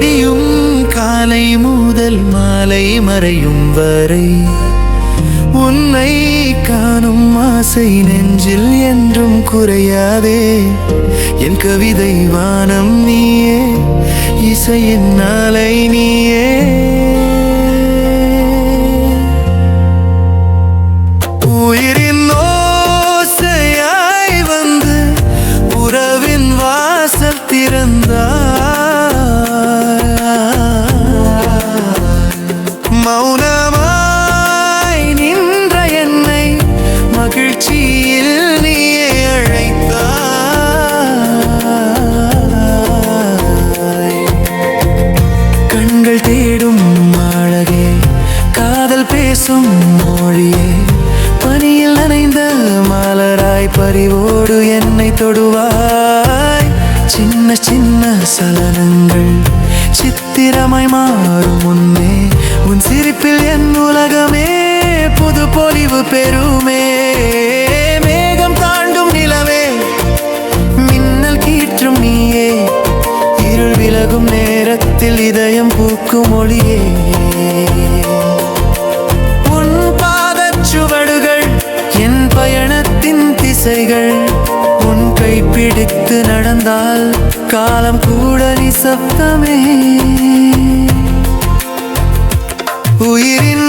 விடியும் காலை முதல் மாலை மறையும் வரை உன்னை காணும் ஆசை நெஞ்சில் என்றும் குறையாதே. என் கவிதை வானம் நீயே இசையின் நாளை நீயே. பேசும் மொழியே. பனியில் நனைந்த மலராய் பறிவோடு என்னை தொடுவாய். சின்ன சின்ன சலனங்கள் சித்திரமாய் மாறும் முன்னே. உன் சிரிப்பில் என் உலகமே புது பொலிவு பெருமே மேகம் தாண்டும் நிலவே மின்னல் கீற்றும் நீயே. இருள் விலகும் நேரத்தில் இதயம் பூக்கும் ஒளியே. பயணத்தின் திசைகள். உன் கை பிடித்து நடந்தால் காலம் கூட நிசப்தமே. உயிரின்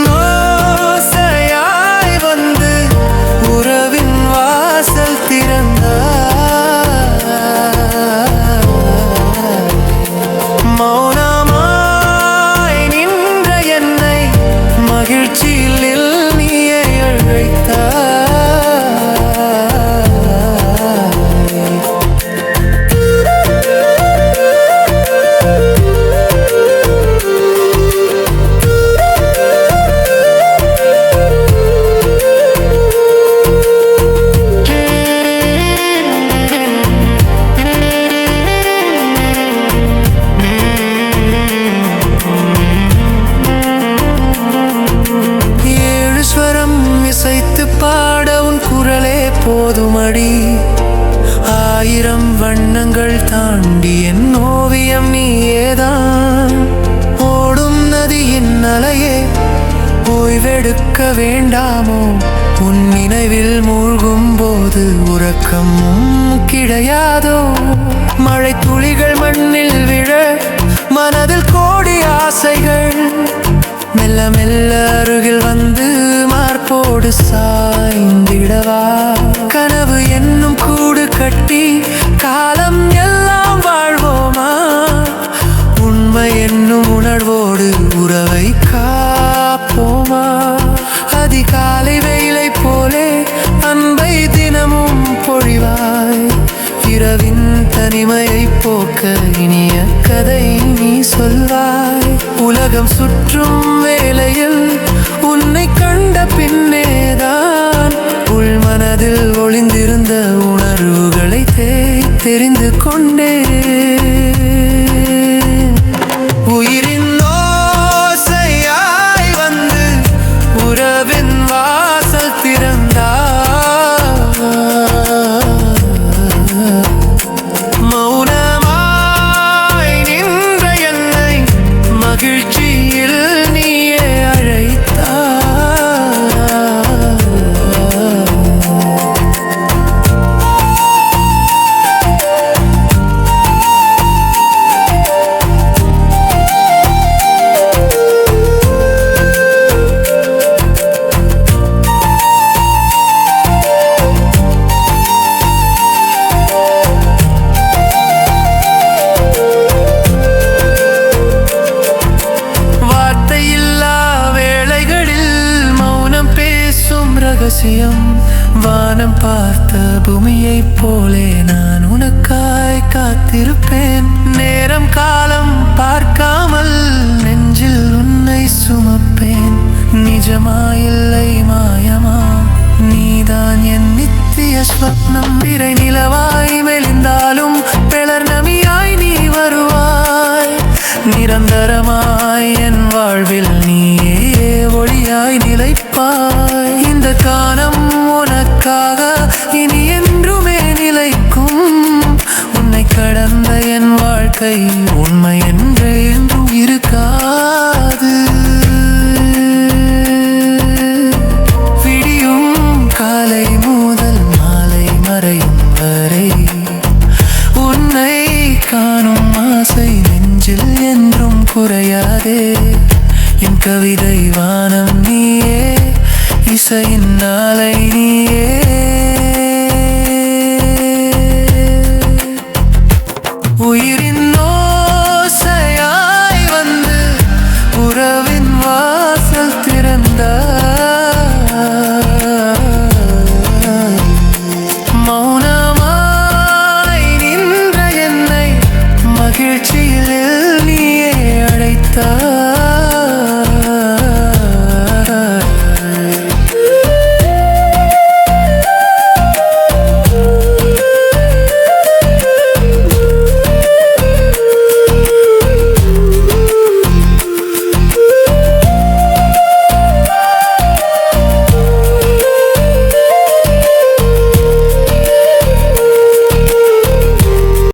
போதுமடி ஆயிரம் வண்ணங்கள் தாண்டி என் ஓவியம் நீயேதான். ஓடும் நதியின் அலையே ஓய்வெடுக்க வேண்டாமோ? உன் நினைவில் மூழ்கும் போது உறக்கமும் கிடையாதோ? மழை துளிகள் மண்ணில் விழ மனதில் கோடி ஆசைகள். மெல்ல மெல்ல அருகில் வந்து மார்போடு சாய்ந்திடவா? கனவு தனிமையை போக்க இனிய கதை நீ சொல்வாய். உலகம் சுற்றும் வேளையில் ரகசியம். வானம் பார்த்த பூமியைப் போலே நான் உனக்காய் காத்திருப்பேன். நேரம் காலம் பார்க்காமல் நெஞ்சில் உன்னை சுமப்பேன். நிஜமாயில்லை மாயமா நீதான் என் நித்திய ஸ்வப்னம். விரை நிலவாய் மெலிந்தாலும் பிளர் நமியாய் நீ வருவாய். நிரந்தரமாய் என் வாழ்வில் நீயே ஒளியாய் நிலைப்பாய். இந்த காலம் உனக்காக இனி என்றுமே நிலைக்கும். உன்னை கடந்த என் வாழ்க்கை உண்மை என்றே என்றும் இருக்காது. விடியும் காலை முதல் மாலை மறையும் வரை உன்னை காணும் ஆசை நெஞ்சில் என்றும் குறையாதே. கவிதை வானம் நீயே இசையின் நாளை நீயே.